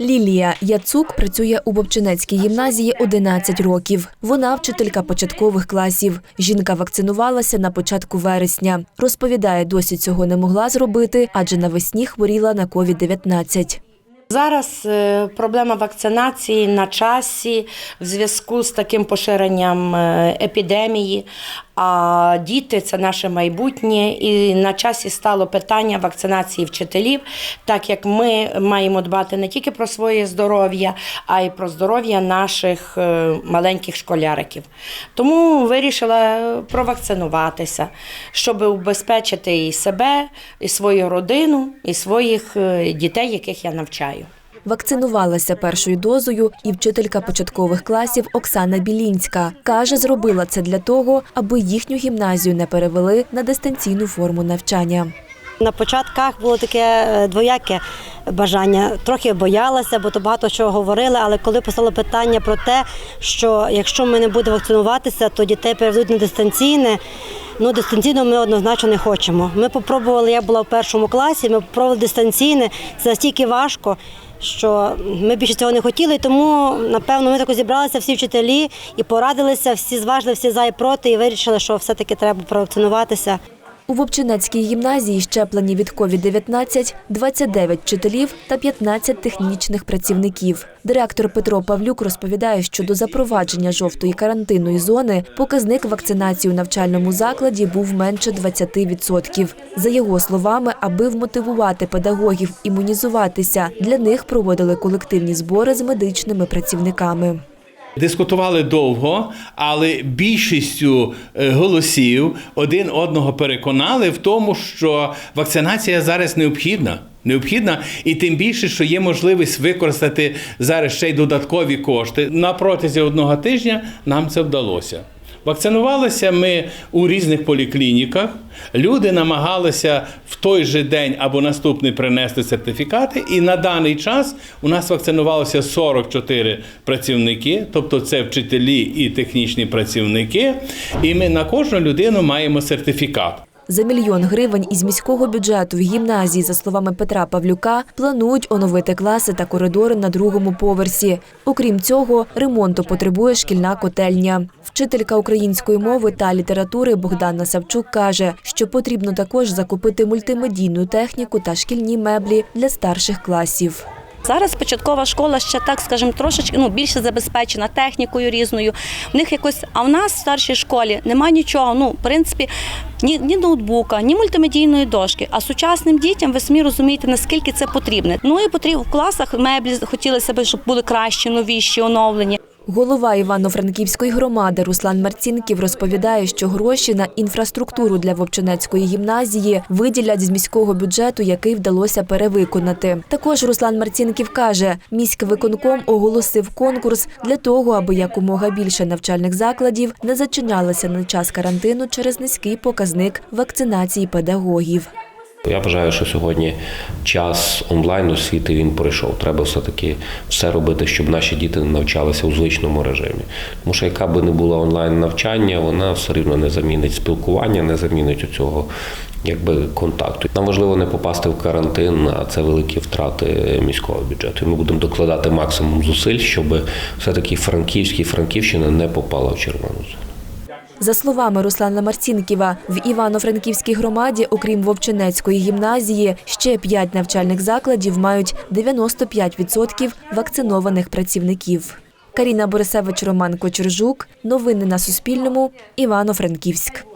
Лілія Яцук працює у Бобчинецькій гімназії 11 років. Вона вчителька початкових класів. Жінка вакцинувалася на початку вересня. Розповідає, досі цього не могла зробити, адже навесні хворіла на COVID-19. Зараз е, проблема вакцинації на часі в зв'язку з таким поширенням е, епідемії. А діти це наше майбутнє, і на часі стало питання вакцинації вчителів, так як ми маємо дбати не тільки про своє здоров'я, а й про здоров'я наших е, маленьких школяриків. Тому вирішила провакцинуватися, щоб убезпечити і себе, і свою родину, і своїх е, дітей, яких я навчаю. Вакцинувалася першою дозою і вчителька початкових класів Оксана Білінська. Каже, зробила це для того, аби їхню гімназію не перевели на дистанційну форму навчання. На початках було таке е, двояке бажання. Трохи боялася, бо то багато чого говорили. Але коли постало питання про те, що якщо ми не будемо вакцинуватися, то дітей переведуть на дистанційне. Ну, дистанційно ми однозначно не хочемо. Ми попробували, я була в першому класі, ми попробували дистанційне. Це настільки важко, що ми більше цього не хотіли. Тому, напевно, ми так зібралися всі вчителі і порадилися, всі зважили, всі за і проти, і вирішили, що все-таки треба провакцинуватися. У Вовчинецькій гімназії щеплені від COVID-19 29 вчителів та 15 технічних працівників. Директор Петро Павлюк розповідає, що до запровадження жовтої карантинної зони показник вакцинації у навчальному закладі був менше 20%. За його словами, аби вмотивувати педагогів імунізуватися, для них проводили колективні збори з медичними працівниками. Дискутували довго, але більшістю е, голосів один одного переконали в тому, що вакцинація зараз необхідна. Необхідна, і тим більше, що є можливість використати зараз ще й додаткові кошти. На протязі одного тижня нам це вдалося. Вакцинувалися ми у різних поліклініках. Люди намагалися в той же день або наступний принести сертифікати. І на даний час у нас вакцинувалося 44 працівники, тобто це вчителі і технічні працівники. І ми на кожну людину маємо сертифікат. За мільйон гривень із міського бюджету в гімназії, за словами Петра Павлюка, планують оновити класи та коридори на другому поверсі. Окрім цього, ремонту потребує шкільна котельня. Вчителька української мови та літератури Богдана Савчук каже, що потрібно також закупити мультимедійну техніку та шкільні меблі для старших класів. Зараз початкова школа ще так, скажімо, трошечки ну більше забезпечена технікою різною. В них якось, а в нас в старшій школі немає нічого. Ну, в принципі, ні, ні ноутбука, ні мультимедійної дошки. А сучасним дітям ви самі розумієте, наскільки це потрібне. Ну і потрібно в класах меблі хотілося б, щоб були кращі, новіші, оновлені. Голова Івано-Франківської громади Руслан Марцінків розповідає, що гроші на інфраструктуру для Вовчинецької гімназії виділять з міського бюджету, який вдалося перевиконати. Також Руслан Марцінків каже, міськвиконком оголосив конкурс для того, аби якомога більше навчальних закладів не зачинялися на час карантину через низький показник вакцинації педагогів. Я вважаю, що сьогодні час онлайн освіти він пройшов. Треба все-таки все робити, щоб наші діти навчалися у звичному режимі. Тому що яка би не була онлайн навчання, вона все рівно не замінить спілкування, не замінить цього якби контакту. Нам важливо не попасти в карантин, а це великі втрати міського бюджету. Ми будемо докладати максимум зусиль, щоб все-таки Франківський Франківщина не попала в червону зону. За словами Руслана Марцінківа, в Івано-Франківській громаді, окрім Вовчинецької гімназії, ще п'ять навчальних закладів мають 95% вакцинованих працівників. Каріна Борисевич, Роман Кочержук. Новини на Суспільному. Івано-Франківськ.